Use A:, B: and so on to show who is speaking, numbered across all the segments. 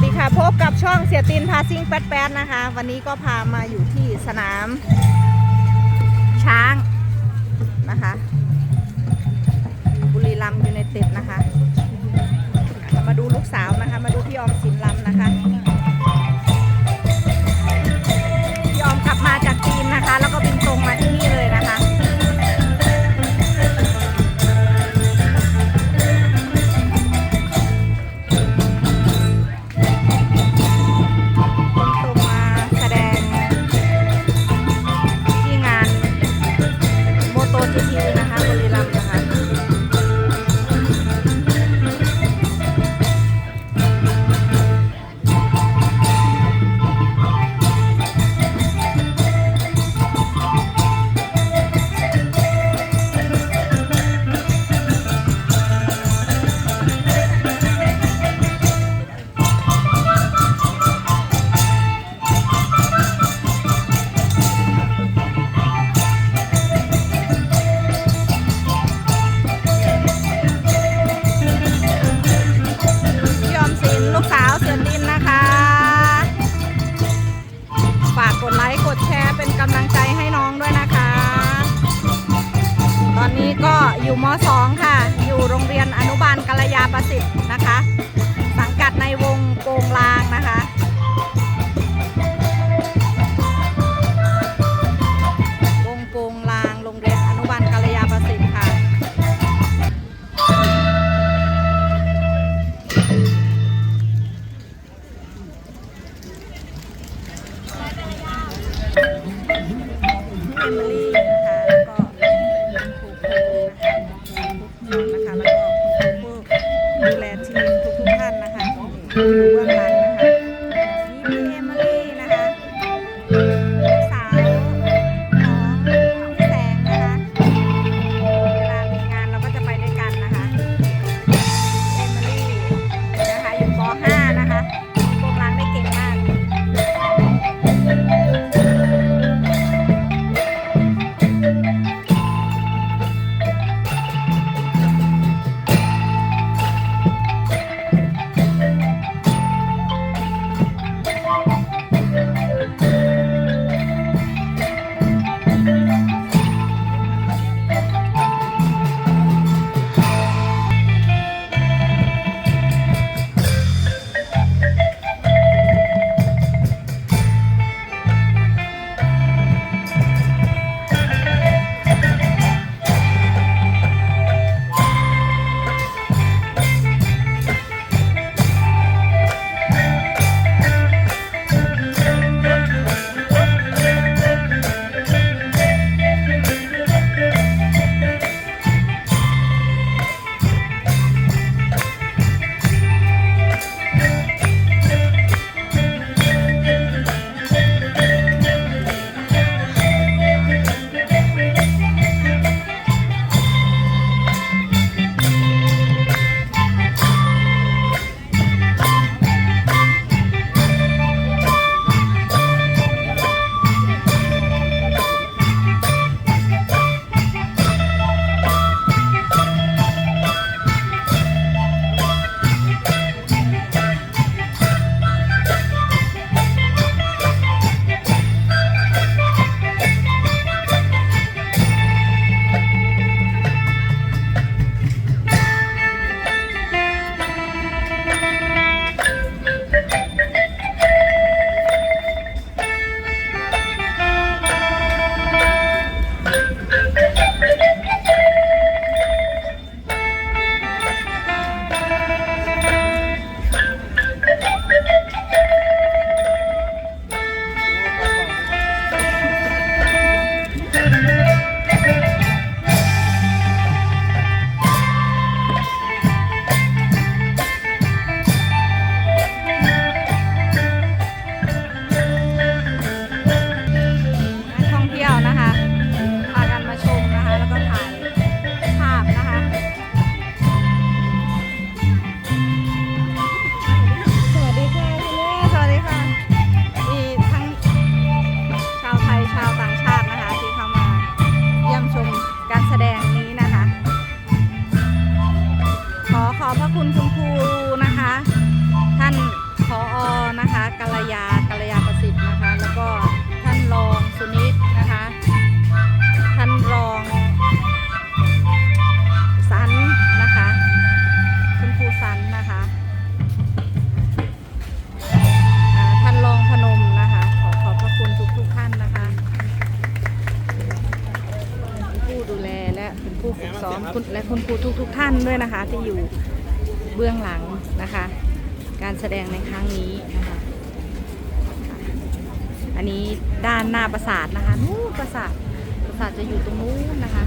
A: วัสดีค่ะ พบกับช่องเสียตินพาซิ่งแป๊ดๆนะคะ วันนี้ก็พามาอยู่ที่สนาม ช้างนะคะ บุรีรัมยูไนเต็ดนะคะ มาดูลูกสาวนะคะ มาดูพี่ออมสินลำนะ ประสิทธิ์นะคะ Thank you. านด้วยนะคะที่อยู่เบื้องหลังนะคะ การแสดงในครั้งนี้นะคะอันนี้ด้านหน้าปราสาทนะคะนู้ปราสาทปราสาทจะอยู่ตรงนู้นนะคะ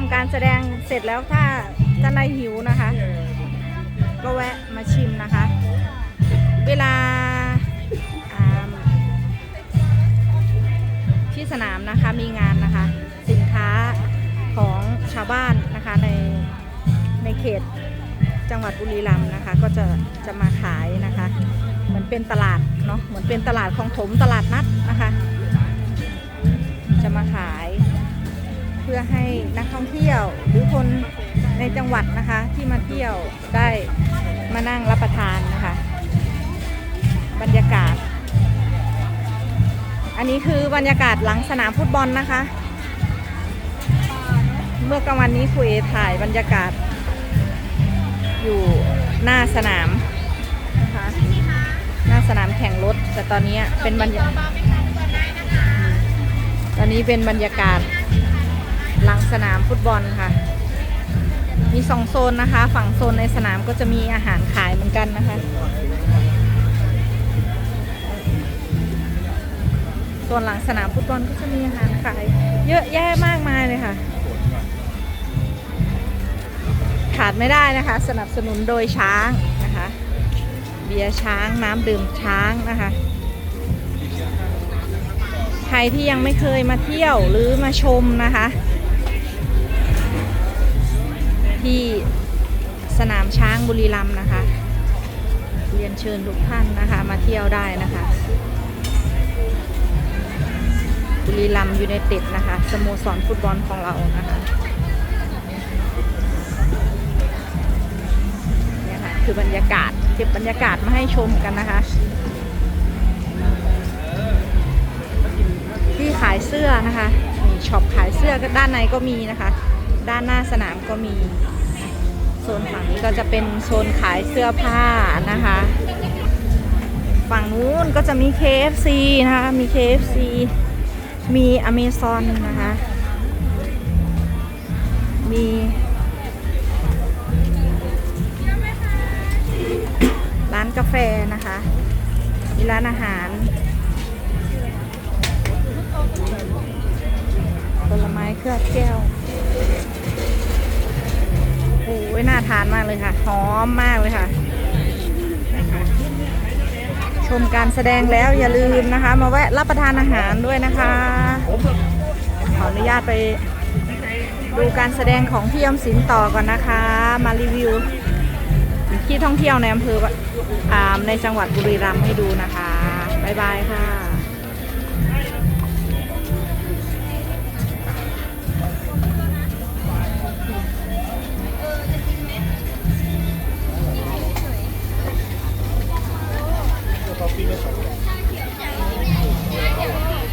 A: มการแสดงเสร็จแล้วถ้าท่านใดหิวนะคะ ก็แวะมาชิมนะคะ เวลาอ่าที่สนามนะคะมีงานนะคะ สินค้าของชาวบ้านนะคะในในเขตจังหวัดบุรีรัมย์นะคะ ก็จะจะมาขายนะคะเหมือนเป็นตลาดเนาะเหมือนเป็นตลาดของถมตลาดนัดนะคะ จะมาขาย เพื่อให้นักท่องเที่ยวหรือคนในจังหวัดนะคะที่มาเที่ยวได้มานั่งรับประทานนะคะ บรรยากาศ อันนี้คือบรรยากาศหลังสนามฟุตบอลนะคะ เมื่อกลางวันนี้คุยถ่ายบรรยากาศ อยู่หน้าสนามนะคะหน้าสนามแข่งรถ แต่ตอนนี้เป็นบรรยากาศตอนนี้เป็นบรรยากาศ หลังสนามฟุตบอลค่ะ มีสองโซนนะคะ ฝั่งโซนในสนามก็จะมีอาหารขายเหมือนกันนะคะ ส่วนหลังสนามฟุตบอลก็จะมีอาหารขาย เยอะแยะมากมายเลยค่ะ ขาดไม่ได้นะคะ สนับสนุนโดยช้างนะคะ เบียร์ช้างน้ำดื่มช้างนะคะใครที่ยังไม่เคยมาเที่ยวหรือมาชมนะคะ ที่สนามช้างบุรีรัมย์นะคะ เรียนเชิญทุกท่านนะคะมาเที่ยวได้นะคะ บุรีรัมย์ยูไนเต็ดนะคะ สโมสรฟุตบอลของเรานะคะเนี่ยค่ะคือบรรยากาศเก็บบรรยากาศมาให้ชมกันนะคะ ที่ขายเสื้อนะคะมีช็อปขายเสื้อก็ด้านในก็มีนะคะ ด้านหน้าสนามก็มีโซนฝั่งนี้ก็จะเป็นโซนขายเสื้อผ้านะคะ ฝั่งนู้นก็จะมี KFC นะคะ มี KFC มี Amazon นะคะ มีร้านกาแฟนะคะ มีร้านอาหารผลไม้เคลือบแก้ว โอ้ยน่าทานมากเลยค่ะ หอมมากเลยค่ะ ชมการแสดงแล้วอย่าลืมนะคะ มาแวะรับประทานอาหารด้วยนะคะ ขออนุญาตไปดูการแสดงของพี่ยมศิลป์ต่อก่อนนะคะ มารีวิว ที่ท่องเที่ยวในอำเภออ่าในจังหวัดบุรีรัมย์ให้ดูนะคะ บ๊ายบายค่ะ